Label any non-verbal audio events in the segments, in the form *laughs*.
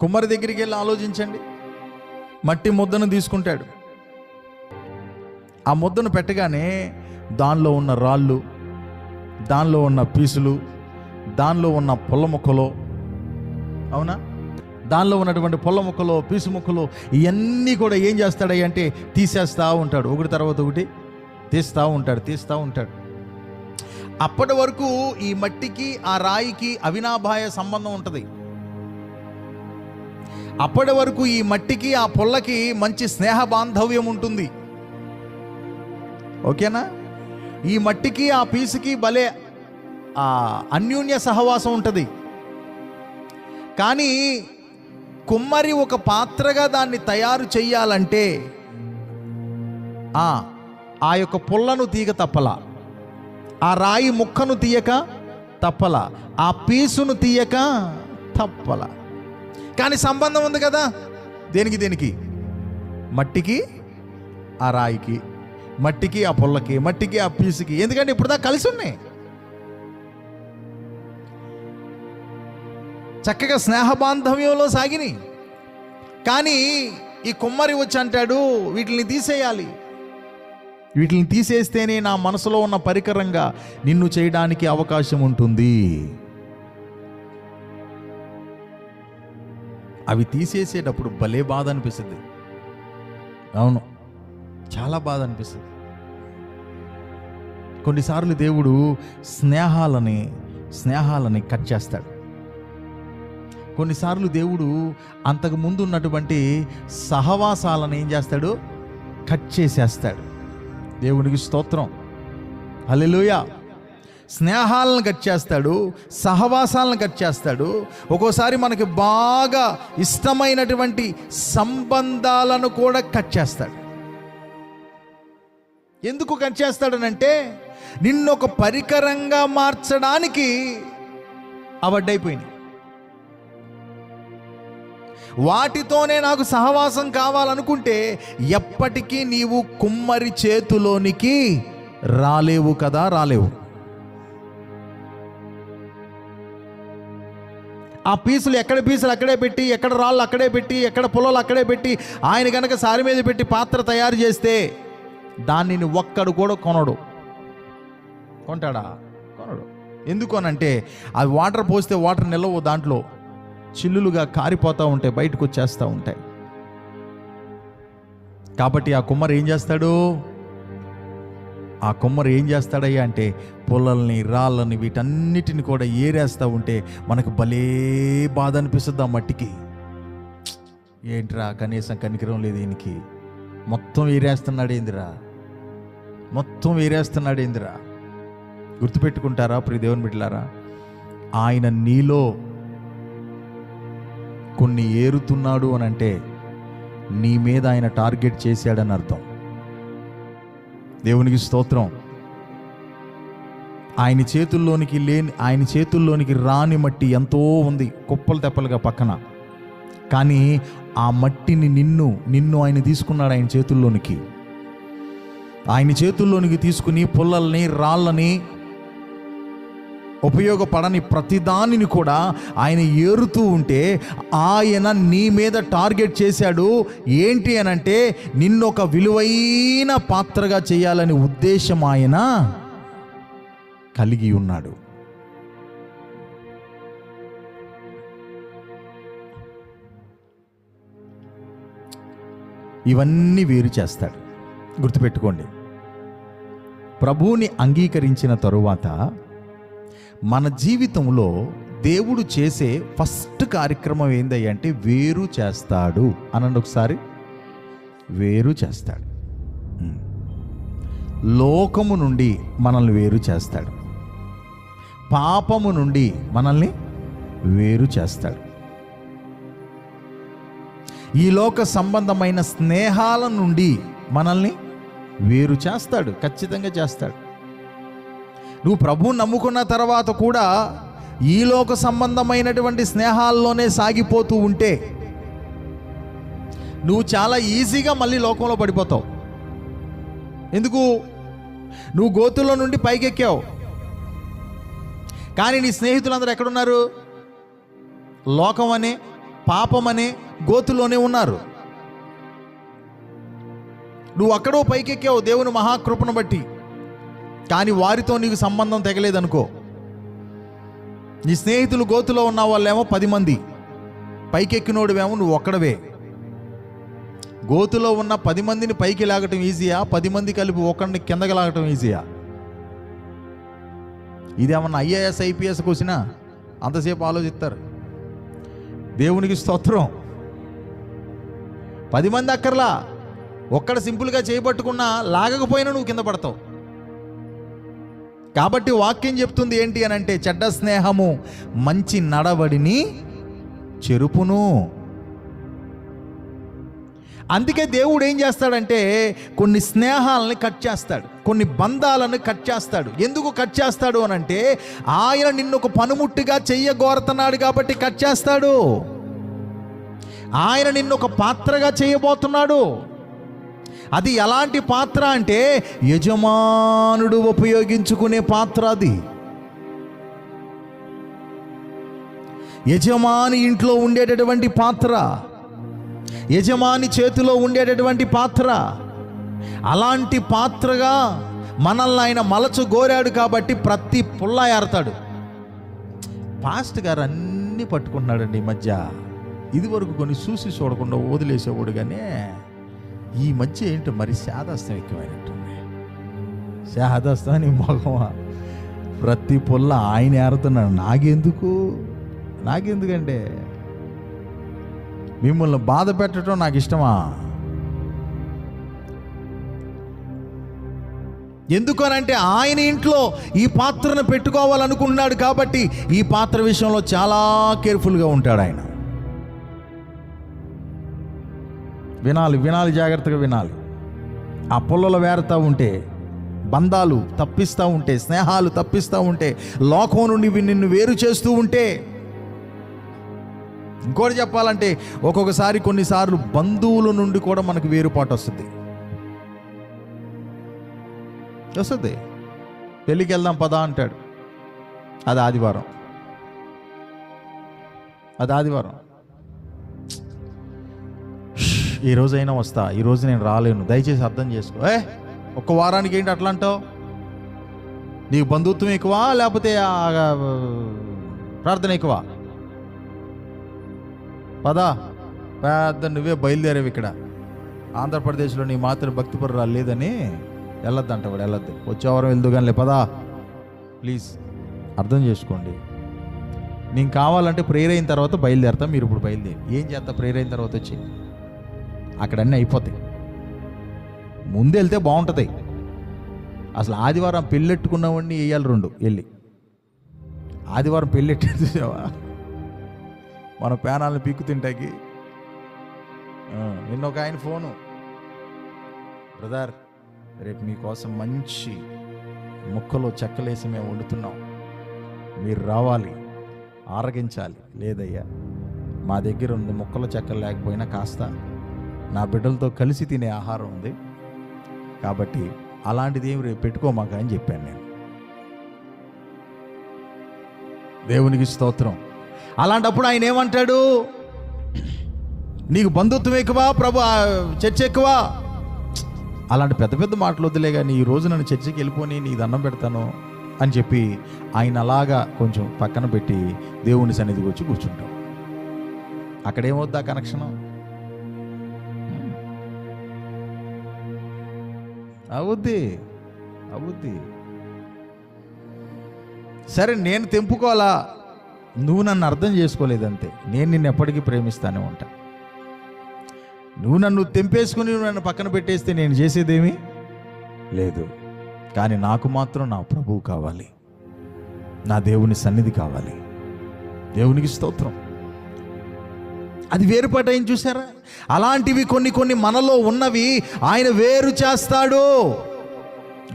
కుమ్మరి దగ్గరికి వెళ్ళి ఆలోచించండి. మట్టి ముద్దను తీసుకుంటాడు. ఆ ముద్దను పెట్టగానే దానిలో ఉన్న రాళ్ళు దానిలో ఉన్న పీసులు దానిలో ఉన్న పొల్ల ముక్కలు అవునా? దానిలో ఉన్నటువంటి పొల్ల ముక్కలు పీసు ముక్కలు ఇవన్నీ కూడా ఏం చేస్తాడయ్య అంటే తీసేస్తూ ఉంటాడు. ఒకటి తర్వాత ఒకటి తీస్తూ ఉంటాడు తీస్తూ ఉంటాడు. అప్పటి వరకు ఈ మట్టికి ఆ రాయికి అవినాభాయ సంబంధం ఉంటుంది. అప్పటి వరకు ఈ మట్టికి ఆ పొల్లకి మంచి స్నేహ బాంధవ్యం ఉంటుంది. ఓకేనా? ఈ మట్టికి ఆ పీసుకి భలే అన్యూన్య అన్యోన్య సహవాసం ఉంటుంది. కానీ కుమ్మరి ఒక పాత్రగా దాన్ని తయారు చెయ్యాలంటే ఆ ఆ యొక్క పుల్లను తీగ తప్పల. ఆ రాయి ముక్కను తీయక తప్పల. ఆ పీసును తీయక తప్పల. కానీ సంబంధం ఉంది కదా. దేనికి దేనికి? మట్టికి ఆ రాయికి మట్టికి ఆ పుల్లకి మట్టికి ఆ పీసుకి. ఎందుకంటే ఇప్పుడు దాకా కలిసి ఉన్నాయి. చక్కగా స్నేహ బాంధవ్యంలో సాగిని కానీ ఈ కుమ్మరి వచ్చి అంటాడు వీటిని తీసేయాలి. వీటిని తీసేస్తేనే నా మనసులో ఉన్న పరికరంగా నిన్ను చేయడానికి అవకాశం ఉంటుంది. అవి తీసేసేటప్పుడు భలే బాధ అనిపిస్తుంది అవును. చాలా బాధ అనిపిస్తుంది కొన్నిసార్లు దేవుడు స్నేహాలని స్నేహాలని కట్ చేస్తాడు. కొన్నిసార్లు దేవుడు అంతకు ముందు ఉన్నటువంటి సహవాసాలను ఏం చేస్తాడు? కట్ చేసేస్తాడు. దేవునికి స్తోత్రం. హల్లెలూయ. స్నేహాలను కట్ చేస్తాడు సహవాసాలను కట్ చేస్తాడు. ఒక్కోసారి మనకి బాగా ఇష్టమైనటువంటి సంబంధాలను కూడా కట్ చేస్తాడు. ఎందుకు కట్ చేస్తాడనంటే నిన్ను ఒక పరికరంగా మార్చడానికి అవడ్డైపోయినాయి. వాటితోనే నాకు సహవాసం కావాలనుకుంటే ఎప్పటికీ నీవు కుమ్మరి చేతిలోనికి రాలేవు కదా రాలేవు. ఆ పీసులు ఎక్కడ పీసులు అక్కడే పెట్టి ఎక్కడ రాళ్ళు అక్కడే పెట్టి ఎక్కడ పొలాలు అక్కడే పెట్టి ఆయన కనుక సారి మీద పెట్టి పాత్ర తయారు చేస్తే దానిని ఒక్కడు కూడా కొనడు. కొంటాడా? కొనడు. ఎందుకు అనంటే అవి వాటర్ పోస్తే వాటర్ నిలవు దాంట్లో. చిల్లులుగా కారిపోతూ ఉంటాయి బయటకు వచ్చేస్తూ ఉంటాయి. కాబట్టి ఆ కుమ్మరి ఏం చేస్తాడు? ఆ కొమ్మరి ఏం చేస్తాడయ్యా అంటే పొలల్ని రాళ్ళని వీటన్నిటిని కూడా ఏరేస్తూ ఉంటే మనకు భలే బాధ అనిపిస్తుంది ఆ మట్టికి. ఏంట్రా కనీసం కనికరం లేదు ఈయనకి. మొత్తం ఏరేస్తున్నాడు ఏందిరా? మొత్తం వేరేస్తున్నాడు ఏందిరా? గుర్తుపెట్టుకుంటారా ప్రియ దేవుని బిడ్డలారా? ఆయన నీలో కొన్ని ఏరుతున్నాడు అని అంటే నీ మీద ఆయన టార్గెట్ చేశాడని అర్థం. దేవునికి స్తోత్రం. ఆయన చేతుల్లోనికి లేని ఆయన చేతుల్లోనికి రాని మట్టి ఎంతో ఉంది కుప్పలు తెప్పలుగా పక్కన. కానీ ఆ మట్టిని నిన్ను నిన్ను ఆయన తీసుకున్నాడు ఆయన చేతుల్లోనికి. ఆయన చేతుల్లోనికి తీసుకుని పుల్లల్ని రాళ్ళని ఉపయోగపడని ప్రతిదానిని కూడా ఆయన ఏరుతూ ఉంటే ఆయన నీ మీద టార్గెట్ చేశాడు. ఏంటి అనంటే నిన్ను ఒక విలువైన పాత్రగా చేయాలని ఉద్దేశం ఆయన కలిగి ఉన్నాడు. ఇవన్నీ వేరు చేస్తాడు. గుర్తుపెట్టుకోండి. ప్రభువుని అంగీకరించిన తరువాత మన జీవితంలో దేవుడు చేసే ఫస్ట్ కార్యక్రమం ఏందయ్య అంటే వేరు చేస్తాడు. అనండి ఒకసారి. వేరు చేస్తాడు. లోకము నుండి మనల్ని వేరు చేస్తాడు. పాపము నుండి మనల్ని వేరు చేస్తాడు. ఈ లోక సంబంధమైన స్నేహాల నుండి మనల్ని వేరు చేస్తాడు. ఖచ్చితంగా చేస్తాడు. నువ్వు ప్రభువు నమ్ముకున్న తర్వాత కూడా ఈ లోక సంబంధమైనటువంటి స్నేహాల్లోనే సాగిపోతూ ఉంటే నువ్వు చాలా ఈజీగా మళ్ళీ లోకంలో పడిపోతావు. ఎందుకు? నువ్వు గోతుల్లో నుండి పైకెక్కావు. కానీ నీ స్నేహితులందరూ ఎక్కడున్నారు? లోకం అనే పాపమనే గోతులోనే ఉన్నారు. నువ్వు అక్కడో పైకెక్కావు దేవుని మహాకృపను బట్టి. కానీ వారితో నీకు సంబంధం తెగలేదనుకో. నీ స్నేహితులు గోతులో ఉన్న వాళ్ళేమో పది మంది. పైకెక్కినోడువేమో నువ్వు ఒక్కడవే. గోతులో ఉన్న పది మందిని పైకి లాగటం ఈజీయా? పది మంది కలిపి ఒకరిని కిందకి లాగటం ఈజీయా? ఇదేమన్నా ఐఏఎస్ ఐపీఎస్ వచ్చినా అంతసేపు ఆలోచిస్తారు. దేవునికి స్తోత్రం. పది మంది అక్కర్లా. ఒక్కడ సింపుల్గా చేయబట్టుకున్నా లాగకపోయినా నువ్వు కింద పడతావు. కాబట్టి వాక్యం చెప్తుంది ఏంటి అని అంటే చెడ్డ స్నేహము మంచి నడవడిని చెరుపును. అందుకే దేవుడు ఏం చేస్తాడంటే కొన్ని స్నేహాలని కట్ చేస్తాడు కొన్ని బంధాలను కట్ చేస్తాడు. ఎందుకు కట్ చేస్తాడు అని అంటే ఆయన నిన్ను ఒక పనుముట్టుగా చెయ్యగోరుతున్నాడు కాబట్టి కట్ చేస్తాడు. ఆయన నిన్ను ఒక పాత్రగా చేయబోతున్నాడు. అది ఎలాంటి పాత్ర అంటే యజమానుడు ఉపయోగించుకునే పాత్ర అది. యజమాని ఇంట్లో ఉండేటటువంటి పాత్ర యజమాని చేతిలో ఉండేటటువంటి పాత్ర అలాంటి పాత్రగా మనల్ని ఆయన మలచు గోరాడు కాబట్టి ప్రతి పుల్ల ఏరతాడు. పాస్ట్ గారు అన్నీ పట్టుకుంటున్నాడండి ఈ మధ్య. ఇది వరకు కొన్ని చూసి చూడకుండా వదిలేసేవాడు కానీ ఈ మధ్య ఏంటో మరి శాదాస్తం ఎక్కువైనట్టుంది శాదాస్తం అని మగమా ప్రతి పొల్ల ఆయన ఏరుతున్నాడు నాకెందుకు? నాకెందుకంటే? మిమ్మల్ని బాధ పెట్టడం నాకు ఇష్టమా ఎందుకనంటే ఆయన ఇంట్లో ఈ పాత్రను పెట్టుకోవాలనుకున్నాడు కాబట్టి ఈ పాత్ర విషయంలో చాలా కేర్ఫుల్గా ఉంటాడు ఆయన వినాలి వినాలి జాగ్రత్తగా వినాలి. ఆ పుల్లలు వేరుతూ ఉంటే బంధాలు తప్పిస్తూ ఉంటే స్నేహాలు తప్పిస్తూ ఉంటే లోకం నుండి నిన్ను వేరు చేస్తూ ఉంటే ఇంకోటి చెప్పాలంటే ఒక్కొక్కసారి కొన్నిసార్లు బంధువుల నుండి కూడా మనకు వేరుపాటు వస్తుంది. వస్తుంది. పెళ్ళికి వెళ్దాం పదా అంటాడు. అది ఆదివారం. అది ఆదివారం. ఈ రోజైనా వస్తా ఈరోజు నేను రాలేను. దయచేసి అర్థం చేసుకో. ఏ ఒక్క వారానికి ఏంటి అట్లా అంటావు? నీకు బంధుత్వం ఎక్కువ లేకపోతే ప్రార్థన ఎక్కువ? పదా. పెద్ద నువ్వే బయలుదేరేవి ఇక్కడ. ఆంధ్రప్రదేశ్లో నీ మాత్రం భక్తిపరురాలు లేదని వెళ్ళొద్దంట వాడు వెళ్ళొద్దు. వచ్చే వారం వెళ్దు కానీ పదా. ప్లీజ్ అర్థం చేసుకోండి. నేను కావాలంటే ప్రేయర్ అయిన తర్వాత బయలుదేరతా మీరు ఇప్పుడు బయలుదేరి. ఏం చేస్తా ప్రేయర్ అయిన తర్వాత వచ్చి? అక్కడ అన్నీ అయిపోతాయి. ముందు వెళ్తే బాగుంటుంది. అసలు ఆదివారం పెళ్ళెట్టుకున్నవాడిని వేయాలి రెండు వెళ్ళి. ఆదివారం పెళ్ళెట్టు *laughs* చూసావా? మన పేనాలను పీక్కు తింటాకి నిన్న ఒక ఆయన ఫోను. బ్రదర్ రేపు మీకోసం మంచి ముక్కలో చెక్కలేసి మేము వండుతున్నాం. మీరు రావాలి ఆరగించాలి. లేదయ్యా మా దగ్గర ఉంది ముక్కలో చెక్కలు లేకపోయినా కాస్త నా బిడ్డలతో కలిసి తినే ఆహారం ఉంది. కాబట్టి అలాంటిది ఏమి రేపు పెట్టుకోమాక అని చెప్పాను నేను. దేవునికి స్తోత్రం. అలాంటప్పుడు ఆయన ఏమంటాడు? నీకు బంధుత్వం ఎక్కువ ప్రభు చర్చ ఎక్కువ. అలాంటి పెద్ద పెద్ద మాటలు వద్దులే కానీ ఈ రోజు నన్ను చర్చికి వెళ్ళిపోని నీ దండం పెడతాను అని చెప్పి ఆయన అలాగా కొంచెం పక్కన పెట్టి దేవుని సన్నిధికి వచ్చి కూర్చుంటాం. అక్కడేమవుద్దా ఆ కనెక్షను? అవుద్ది అవుద్ది. సరే నేను తెంపుకోవాలా? నువ్వు నన్ను అర్థం చేసుకోలేదంతే. నేను నిన్ను ఎప్పటికీ ప్రేమిస్తానే ఉంటా. నువ్వు నన్ను తెంపేసుకుని నువ్వు నన్ను పక్కన పెట్టేస్తే నేను చేసేదేమీ? లేదు. కానీ నాకు మాత్రం నా ప్రభువు కావాలి. నా దేవుని సన్నిధి కావాలి. దేవునికి స్తోత్రం. అది వేరుపాటు అయింది చూసారా అలాంటివి కొన్ని కొన్ని మనలో ఉన్నవి ఆయన వేరు చేస్తాడు.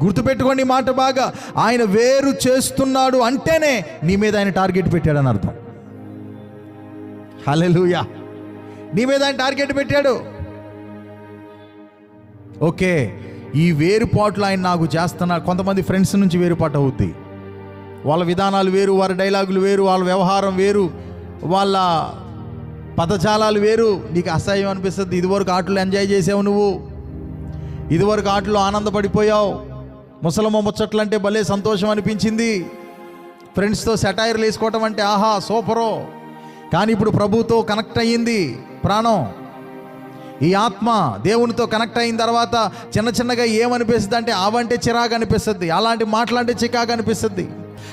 గుర్తుపెట్టుకోండి మాట బాగా. ఆయన వేరు చేస్తున్నాడు అంటేనే నీ మీద ఆయన టార్గెట్ పెట్టాడని అర్థం. హలెలుయా నీ మీద ఆయన టార్గెట్ పెట్టాడు. ఓకే ఈ వేరుపాట్లు ఆయన నాకు చేస్తున్నాడు కొంతమంది ఫ్రెండ్స్ నుంచి వేరుపాటు అవుద్ది. వాళ్ళ విధానాలు వేరు వారి డైలాగులు వేరు వాళ్ళ వ్యవహారం వేరు వాళ్ళ పదజాలాలు వేరు. నీకు అసహ్యం అనిపిస్తుంది. ఇదివరకు ఆటలు ఎంజాయ్ చేసావు నువ్వు. ఇదివరకు ఆటలు ఆనందపడిపోయావు. ముసలమ్మ ముచ్చట్లంటే భలే సంతోషం అనిపించింది. ఫ్రెండ్స్తో సెటైర్లు వేసుకోవటం అంటే ఆహా సూపరో. కానీ ఇప్పుడు ప్రభుతో కనెక్ట్ అయ్యింది ప్రాణం. ఈ ఆత్మ దేవునితో కనెక్ట్ అయిన తర్వాత చిన్న చిన్నగా ఏమనిపిస్తుంది అంటే అవంటే చిరాకు అనిపిస్తుంది. అలాంటి మాటలంటే చికాకు అనిపిస్తుంది.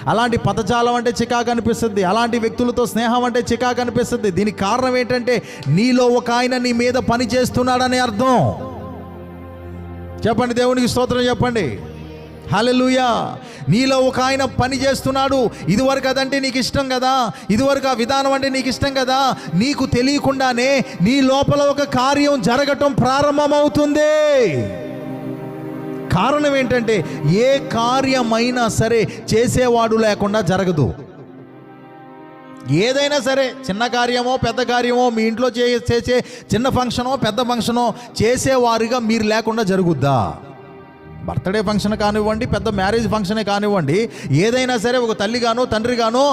అలాంటి పదజాలం అంటే చికాకు అనిపిస్తుంది. అలాంటి వ్యక్తులతో స్నేహం అంటే చికాకు అనిపిస్తుంది. దీనికి కారణం ఏంటంటే నీలో ఒక ఆయన నీ మీద పని చేస్తున్నాడని అర్థం. చెప్పండి దేవునికి స్తోత్రం చెప్పండి. హల్లెలూయా. నీలో ఒక ఆయన పని చేస్తున్నాడు. ఇదివరకు అదంటే నీకు ఇష్టం కదా? ఇదివరకు ఆ విధానం అంటే నీకు ఇష్టం కదా? నీకు తెలియకుండానే నీ లోపల ఒక కార్యం జరగటం ప్రారంభమవుతుంది. కారణం ఏంటంటే ఏ కార్యమైనా సరే చేసేవాడు లేకుండా జరగదు. ఏదైనా సరే చిన్న కార్యమో పెద్ద కార్యమో మీ ఇంట్లో చే చేసే చిన్న ఫంక్షనో పెద్ద ఫంక్షనో చేసేవారిగా మీరు లేకుండా జరుగుద్దా? బర్త్డే ఫంక్షన్ కానివ్వండి పెద్ద మ్యారేజ్ ఫంక్షనే కానివ్వండి ఏదైనా సరే ఒక తల్లిగానో తండ్రిగానో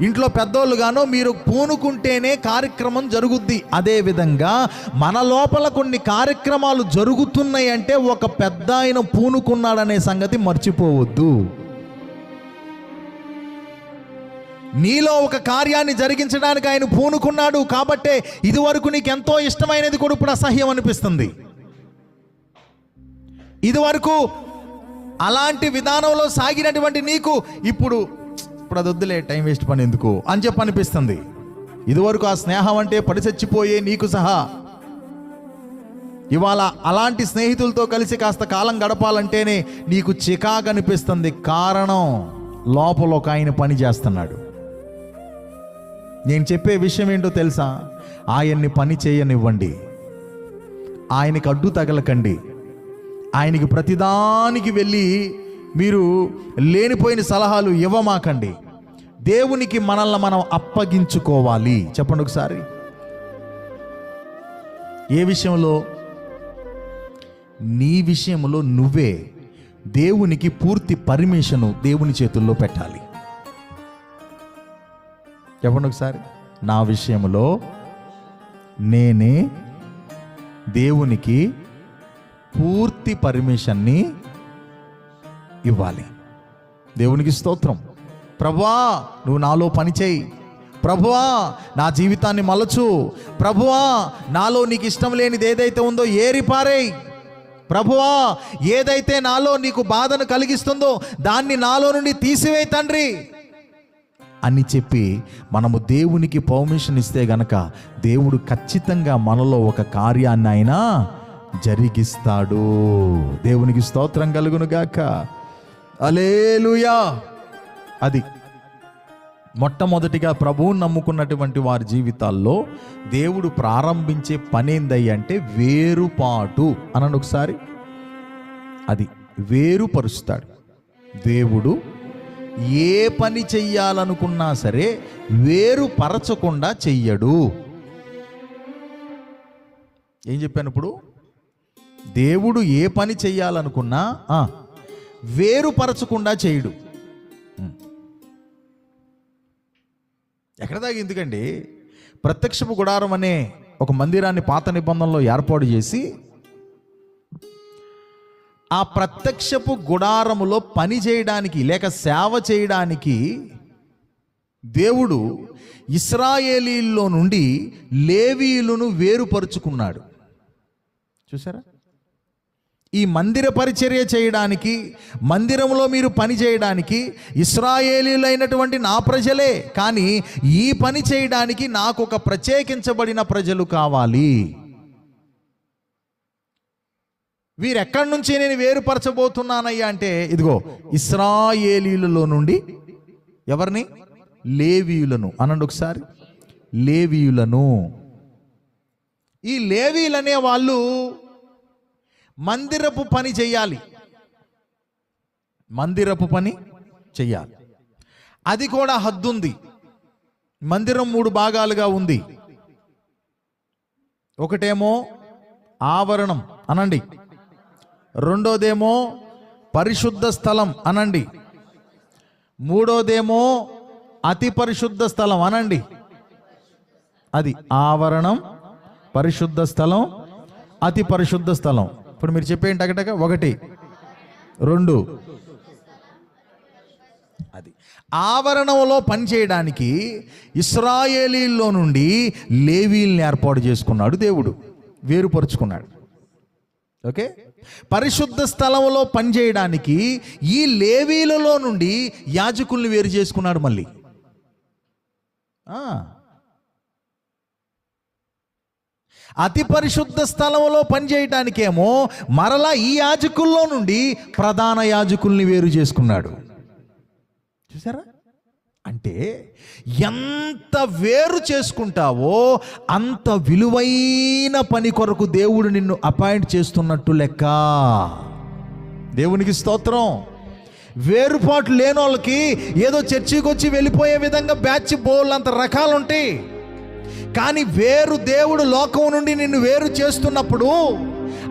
ఇంట్లో పెద్దోళ్ళుగానో మీరు పూనుకుంటేనే కార్యక్రమం జరుగుద్ది. అదే విధంగా మన లోపల కొన్ని కార్యక్రమాలు జరుగుతున్నాయి అంటే ఒక పెద్ద ఆయన పూనుకున్నాడనే సంగతి మర్చిపోవద్దు. నీలో ఒక కార్యాన్ని జరిగించడానికి ఆయన పూనుకున్నాడు కాబట్టే ఇదివరకు నీకు ఎంతో ఇష్టమైనది కూడా ఇప్పుడు అసహ్యం అనిపిస్తుంది. ఇదివరకు అలాంటి విధానంలో సాగినటువంటి నీకు ఇప్పుడు ఇప్పుడు అది వద్దులే టైం వేస్ట్ పని ఎందుకు? అని చెప్పి అనిపిస్తుంది. ఇదివరకు ఆ స్నేహం అంటే పడిచచ్చిపోయే నీకు సహా. ఇవాళ అలాంటి స్నేహితులతో కలిసి కాస్త కాలం గడపాలంటేనే నీకు చికాకు అనిపిస్తుంది. కారణం లోపల ఒక ఆయన పని చేస్తున్నాడు. నేను చెప్పే విషయం ఏంటో తెలుసా? ఆయన్ని పని చేయనివ్వండి. ఆయనకి అడ్డు తగలకండి. ఆయనకి ప్రతిదానికి వెళ్ళి మీరు లేనిపోయిన సలహాలు ఇవ్వమాకండి. దేవునికి మనల్ని మనం అప్పగించుకోవాలి. చెప్పండి ఒకసారి. ఏ విషయంలో? నీ విషయంలో నువ్వే దేవునికి పూర్తి పర్మిషను దేవుని చేతుల్లో పెట్టాలి. చెప్పండి ఒకసారి. నా విషయంలో నేనే దేవునికి పూర్తి పర్మిషన్ని ఇవ్వాలి. దేవునికి స్తోత్రం. ప్రభువా నువ్వు నాలో పనిచేయి ప్రభువా నా జీవితాన్ని మలచు. ప్రభువా నాలో నీకు ఇష్టం లేనిది ఏదైతే ఉందో ఏరిపారేయ్ ప్రభువా ఏదైతే నాలో నీకు బాధను కలిగిస్తుందో దాన్ని నాలో నుండి తీసివేయి తండ్రి. అని చెప్పి మనము దేవునికి పర్మిషన్ ఇస్తే గనక దేవుడు ఖచ్చితంగా మనలో ఒక కార్యాన్ని ఆయన జరిగిస్తాడు. దేవునికి స్తోత్రం కలుగును గాక. అలేలుయా అది. మొట్టమొదటిగా ప్రభువుని నమ్ముకున్నటువంటి వారి జీవితాల్లో దేవుడు ప్రారంభించే పని అంటే వేరుపాటు అనను ఒకసారి. అది వేరుపరుస్తాడు. దేవుడు ఏ పని చెయ్యాలనుకున్నా సరే వేరుపరచకుండా చెయ్యడు. ఏం చెప్పాను ఇప్పుడు? దేవుడు ఏ పని చెయ్యాలనుకున్నా వేరుపరచకుండా చేయడు. ఎక్కడ దాకా ఎందుకండి? ప్రత్యక్షపు గుడారం అనే ఒక మందిరాన్ని పాత నిబంధనలో ఏర్పాటు చేసి ఆ ప్రత్యక్షపు గుడారములో పని చేయడానికి లేక సేవ చేయడానికి దేవుడు ఇస్రాయేలీల్లో నుండి లేవీయులను వేరుపరుచుకున్నాడు. చూసారా? ఈ మందిర పరిచర్య చేయడానికి మందిరంలో మీరు పని చేయడానికి ఇస్రాయేలీలైనటువంటి నా ప్రజలే. కానీ ఈ పని చేయడానికి నాకు ఒక ప్రత్యేకించబడిన ప్రజలు కావాలి. వీరెక్కడి నుంచి నేను వేరుపరచబోతున్నానయ్యా అంటే ఇదిగో ఇస్రాయేలీలలో నుండి ఎవరిని? లేవీయులను. అనండి ఒకసారి. లేవీయులను. ఈ లేవీలనే వాళ్ళు మందిరపు పని చేయాలి మందిరపు పని చెయ్యాలి. అది కూడా హద్దుంది. మందిరం మూడు భాగాలుగా ఉంది. ఒకటేమో ఆవరణం అనండి. రెండోదేమో పరిశుద్ధ స్థలం అనండి. మూడోదేమో అతి పరిశుద్ధ స్థలం అనండి. అది ఆవరణం పరిశుద్ధ స్థలం అతి పరిశుద్ధ స్థలం. ఇప్పుడు మీరు చెప్పేయండి టగటగ ఒకటి రెండు. అది. ఆవరణంలో పనిచేయడానికి ఇస్రాయేలీల్లో నుండి లేవీల్ని ఏర్పాటు చేసుకున్నాడు దేవుడు. వేరుపరుచుకున్నాడు. ఓకే? పరిశుద్ధ స్థలంలో పనిచేయడానికి ఈ లేవీలలో నుండి యాజకుల్ని వేరు చేసుకున్నాడు మళ్ళీ ఆ. అతి పరిశుద్ధ స్థలంలో పనిచేయటానికేమో మరలా ఈ యాజకుల్లో నుండి ప్రధాన యాజకుల్ని వేరు చేసుకున్నాడు. చూసారా? అంటే ఎంత వేరు చేసుకుంటావో అంత విలువైన పని కొరకు దేవుడు నిన్ను అపాయింట్ చేస్తున్నట్టు లెక్క. దేవునికి స్తోత్రం. వేరుపాటు లేని వాళ్ళకి ఏదో చర్చికి వచ్చి వెళ్ళిపోయే విధంగా బ్యాచ్ బోల్ అంత రకాలుంటాయి కానీ వేరు దేవుడు లోకం నుండి నిన్ను వేరు చేస్తున్నప్పుడు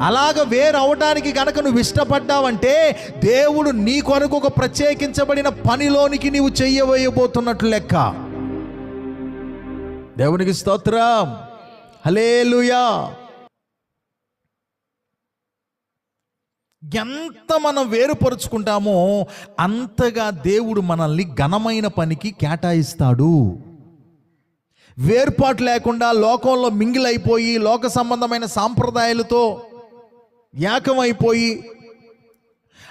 అలాగ వేరు అవడానికి గనక నువ్వు ఇష్టపడ్డావంటే దేవుడు నీ కొరకు ఒక ప్రత్యేకించబడిన పనిలోనికి నీవు చెయ్యవేయబోతున్నట్లు లెక్క. దేవునికి స్తోత్రం. హలేలుయా ఎంత మనం వేరుపరుచుకుంటామో అంతగా దేవుడు మనల్ని ఘనమైన పనికి కేటాయిస్తాడు. వేర్పాటు లేకుండా లోకంలో మింగిలైపోయి లోక సంబంధమైన సాంప్రదాయాలతో ఏకమైపోయి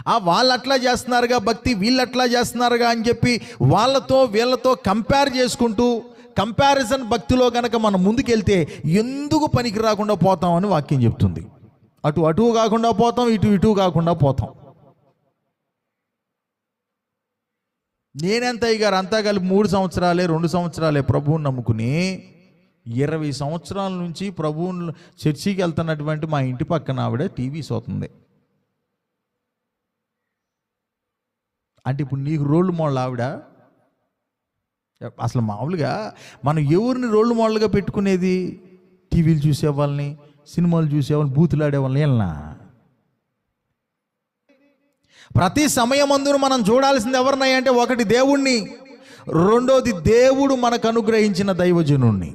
ఆ వాళ్ళు అట్లా చేస్తున్నారుగా భక్తి వీళ్ళు అట్లా చేస్తున్నారుగా అని చెప్పి వాళ్ళతో వీళ్ళతో కంపేర్ చేసుకుంటూ కంపారిజన్ భక్తిలో కనుక మనం ముందుకెళ్తే ఎందుకు పనికి రాకుండా పోతామని వాక్యం చెప్తుంది. అటు అటు కాకుండా పోతాం ఇటు ఇటు కాకుండా పోతాం. నేనెంత అయ్యారు అంతా కలిపి మూడు సంవత్సరాలే రెండు సంవత్సరాలే ప్రభువుని నమ్ముకుని ఇరవై సంవత్సరాల నుంచి ప్రభువుని చర్చికి వెళ్తున్నటువంటి మా ఇంటి పక్కన ఆవిడ టీవీ సోతుంది. అంటే ఇప్పుడు నీకు రోల్ మోడల్ ఆవిడ? అసలు మామూలుగా మనం ఎవరిని రోల్ మోడల్గా పెట్టుకునేది? టీవీలు చూసేవాళ్ళని సినిమాలు చూసేవాళ్ళని బూతులాడేవాళ్ళని బూతులు వెళ్ళనా? ప్రతి సమయమందును మనం చూడాల్సింది ఎవరినై అంటే ఒకటి దేవుణ్ణి రెండోది దేవుడు మనకు అనుగ్రహించిన దైవజనుణ్ణి.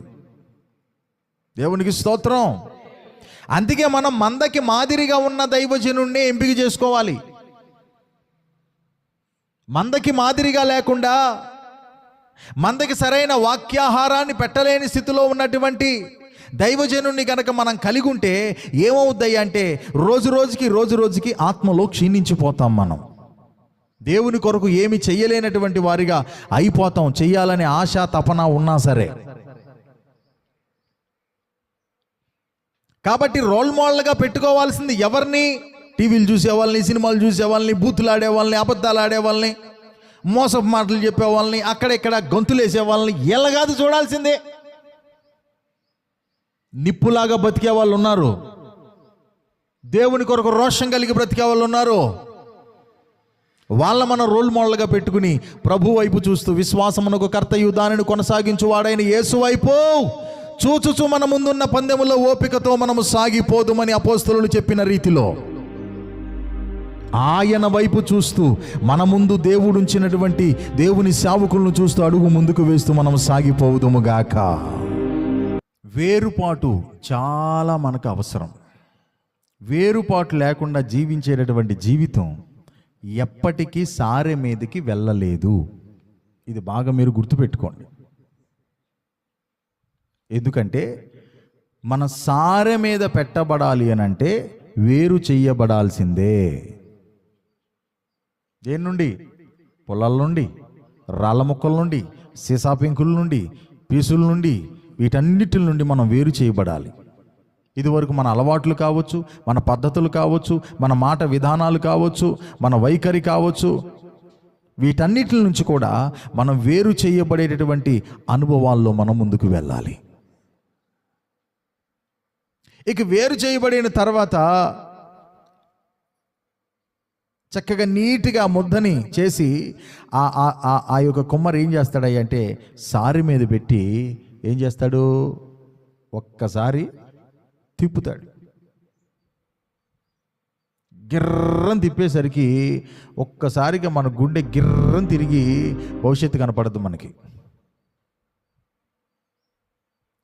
దేవునికి స్తోత్రం. అందుకే మనం మందకి మాదిరిగా ఉన్న దైవజనుణ్ణి ఎంపిక చేసుకోవాలి. మందకి మాదిరిగా లేకుండా మందకి సరైన వాక్యాహారాన్ని పెట్టలేని స్థితిలో ఉన్నటువంటి దైవజనుణ్ణి గనక మనం కలిగి ఉంటే ఏమవుద్దాయి అంటే రోజు రోజుకి రోజు రోజుకి ఆత్మలో క్షీణించిపోతాం మనం. దేవుని కొరకు ఏమి చెయ్యలేనటువంటి వారిగా అయిపోతాం. చెయ్యాలనే ఆశ తపన ఉన్నా సరే. కాబట్టి రోల్ మోడల్గా పెట్టుకోవాల్సింది ఎవరిని? టీవీలు చూసే వాళ్ళని సినిమాలు చూసే వాళ్ళని బూతులు ఆడేవాళ్ళని అబద్ధాలు ఆడే వాళ్ళని మోసపు మాటలు చెప్పే వాళ్ళని అక్కడెక్కడ గొంతులు వేసే వాళ్ళని ఇలా చూడాల్సిందే. నిప్పులాగా బతికే వాళ్ళు ఉన్నారు. దేవుని కొరకు రోషం కలిగి బ్రతికే వాళ్ళు ఉన్నారు. వాళ్ళ మన రోల్ మోడల్గా పెట్టుకుని ప్రభు వైపు చూస్తూ విశ్వాసమునకు కర్తయు దానిని కొనసాగించు వాడైన యేసు వైపు చూచుచు మన ముందున్న పందెములో ఓపికతో మనము సాగిపోదుమని అపోస్తులు చెప్పిన రీతిలో ఆయన వైపు చూస్తూ మన ముందు దేవుడు ఉంచినటువంటి దేవుని సేవకులను చూస్తూ అడుగు ముందుకు వేస్తూ మనం సాగిపోవుదుముగాక వేరుపాటు చాలా మనకు అవసరం. వేరుపాటు లేకుండా జీవించేటటువంటి జీవితం ఎప్పటికీ సారె మీదకి వెళ్ళలేదు. ఇది బాగా మీరు గుర్తుపెట్టుకోండి. ఎందుకంటే మన సారె మీద పెట్టబడాలి అని అంటే వేరు చెయ్యబడాల్సిందే. దేని నుండి? పొలాల నుండి రాళ్ళ మొక్కల నుండి సీసాపింకుల నుండి పీసుల నుండి వీటన్నిటి నుండి మనం వేరు చేయబడాలి. ఇదివరకు మన అలవాట్లు కావచ్చు మన పద్ధతులు కావచ్చు మన మాట విధానాలు కావచ్చు మన వైఖరి కావచ్చు వీటన్నిటి నుంచి కూడా మనం వేరు చేయబడేటటువంటి అనుభవాల్లో మనం ముందుకు వెళ్ళాలి. ఇక వేరు చేయబడిన తర్వాత చక్కగా నీట్గా ముద్దని చేసి ఆ ఆ- యొక్క కుమ్మరి ఏం చేస్తాడయ్య అంటే సారి మీద పెట్టి ఏం చేస్తాడు? ఒక్కసారి తిప్పుతాడు. గిర్రం తిప్పేసరికి ఒక్కసారిగా మన గుండె గిర్రం తిరిగి భవిష్యత్తు కనపడదు మనకి.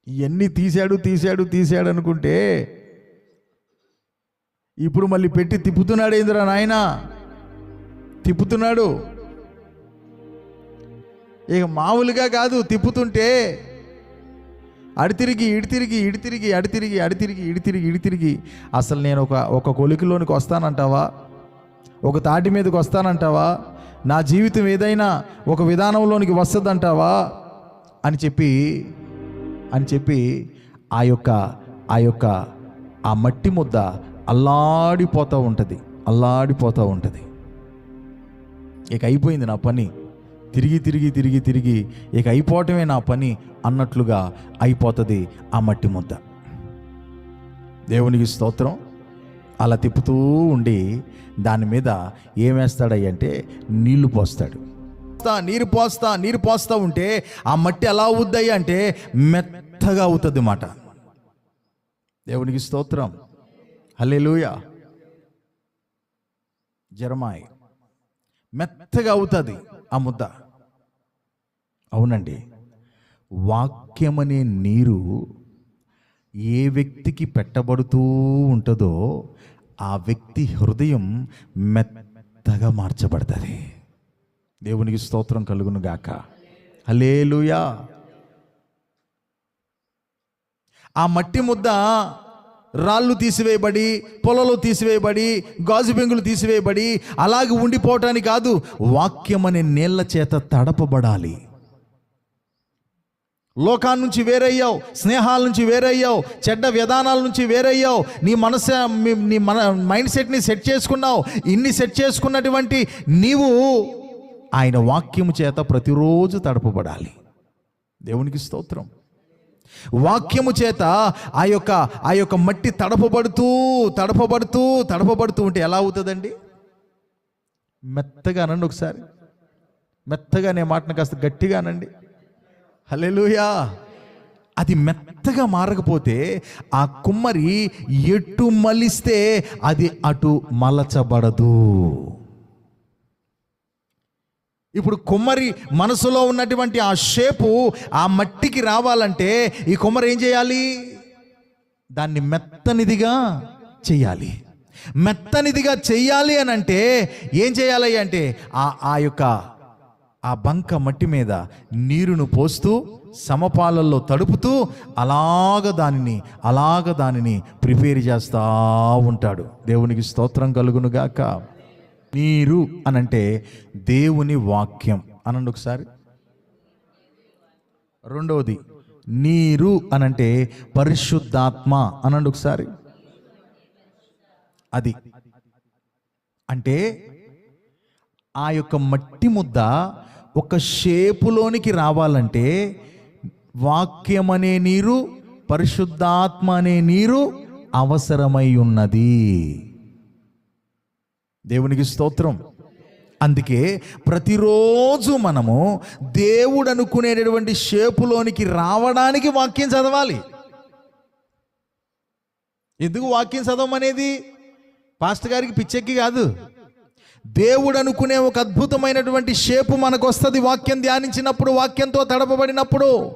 ఇవన్నీ తీశాడు తీశాడు తీశాడు అనుకుంటే ఇప్పుడు మళ్ళీ పెట్టి తిప్పుతున్నాడు ఏందిరా నాయన? తిప్పుతున్నాడు. ఇక మామూలుగా కాదు తిప్పుతుంటే అడి తిరిగి ఇడి తిరిగి ఇడి తిరిగి అడి తిరిగి అడి తిరిగి ఇడి తిరిగి ఇడి తిరిగి. అసలు నేను ఒక ఒక కొలికిలోనికి వస్తానంటావా? ఒక తాటి మీదకి వస్తానంటావా? నా జీవితం ఏదైనా ఒక విధానంలోనికి వస్తుందంటావా? అని చెప్పి అని చెప్పి ఆ యొక్క ఆ యొక్క ఆ మట్టి ముద్ద అల్లాడిపోతూ ఉంటుంది. అల్లాడిపోతూ ఉంటుంది. ఇక అయిపోయింది నా పని. తిరిగి తిరిగి తిరిగి తిరిగి ఇక అయిపోవటమే నా పని అన్నట్లుగా అయిపోతుంది ఆ మట్టి ముద్ద. దేవునికి స్తోత్రం. అలా తిప్పుతూ ఉండి దాని మీద ఏమేస్తాడయ్యంటే నీళ్ళు పోస్తాడు. పోస్తా నీరు పోస్తా నీరు పోస్తా ఉంటే ఆ మట్టి ఎలా అవుద్దయ్య అంటే మెత్తగా అవుతుంది మాట. దేవునికి స్తోత్రం. హల్లెలూయా. జరమాయి. మెత్తగా అవుతుంది ఆ ముద్ద. అవునండి. వాక్యమనే నీరు ఏ వ్యక్తికి పెట్టబడుతూ ఉంటుందో ఆ వ్యక్తి హృదయం మెత్తగా మార్చబడుతుంది. దేవునికి స్తోత్రం కలుగును గాక. హలేలుయా ఆ మట్టి ముద్ద రాళ్ళు తీసివేయబడి పొలలు తీసివేయబడి గాజు బెంగులు తీసివేయబడి అలాగే ఉండిపోవటానికి కాదు వాక్యం అనే నీళ్ళ చేత తడపబడాలి. లోకాల నుంచి వేరయ్యావు స్నేహాల నుంచి వేరయ్యావు చెడ్డ విధానాల నుంచి వేరయ్యావు. నీ మనసు నీ మన మైండ్ సెట్ని సెట్ చేసుకున్నావు. ఇన్ని సెట్ చేసుకున్నటువంటి నీవు ఆయన వాక్యము చేత ప్రతిరోజు తడపబడాలి. దేవునికి స్తోత్రం. వాక్యము చేత ఆ యొక్క ఆ యొక్క మట్టి తడపబడుతూ తడపబడుతూ తడపబడుతూ ఉంటే ఎలా అవుతుందండి? మెత్తగా అనండి ఒకసారి. మెత్తగా నేను మాటను కాస్త గట్టిగా అనండి హలెలుయా అది మెత్తగా మారకపోతే ఆ కుమ్మరి ఎటు మలిస్తే అది అటు మలచబడదు. ఇప్పుడు కుమ్మరి మనసులో ఉన్నటువంటి ఆ షేపు ఆ మట్టికి రావాలంటే ఈ కుమ్మరి ఏం చేయాలి? దాన్ని మెత్తనిదిగా చెయ్యాలి మెత్తనిదిగా చెయ్యాలి అని అంటే ఏం చేయాలి అంటే ఆ ఆ యొక్క ఆ బంక మట్టి మీద నీరును పోస్తూ సమపాలల్లో తడుపుతూ అలాగ దానిని అలాగ దానిని ప్రిపేర్ చేస్తూ ఉంటాడు. దేవునికి స్తోత్రం కలుగునుగాక నీరు అనంటే దేవుని వాక్యం. అనండి ఒకసారి. రెండవది నీరు అనంటే పరిశుద్ధాత్మ. అనండి ఒకసారి. అది. అంటే ఆ యొక్క మట్టి ముద్ద ఒక షేపులోనికి రావాలంటే వాక్యం అనే నీరు పరిశుద్ధాత్మ అనే నీరు అవసరమై ఉన్నది. దేవునికి స్తోత్రం. అందుకే ప్రతిరోజు మనము దేవుడు అనుకునేటటువంటి షేపులోనికి రావడానికి వాక్యం చదవాలి. ఎందుకు వాక్యం చదవమనేది? పాస్టర్ గారికి పిచ్చెక్కి కాదు. దేవుడు అనుకునే ఒక అద్భుతమైనటువంటి షేపు మనకు వస్తుంది వాక్యం ధ్యానించినప్పుడు వాక్యంతో తడపబడినప్పుడు.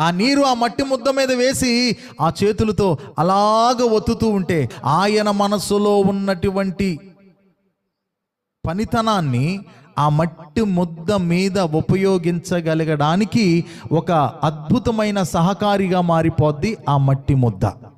ఆ నీరు ఆ మట్టి ముద్ద మీద వేసి ఆ చేతులతో అలాగ ఒత్తుతూ ఉంటే ఆయన మనసులో ఉన్నటువంటి పనితనాన్ని ఆ మట్టి ముద్ద మీద ఉపయోగించగలగడానికి ఒక అద్భుతమైన సహకారిగా మారిపోద్ది ఆ మట్టి ముద్ద.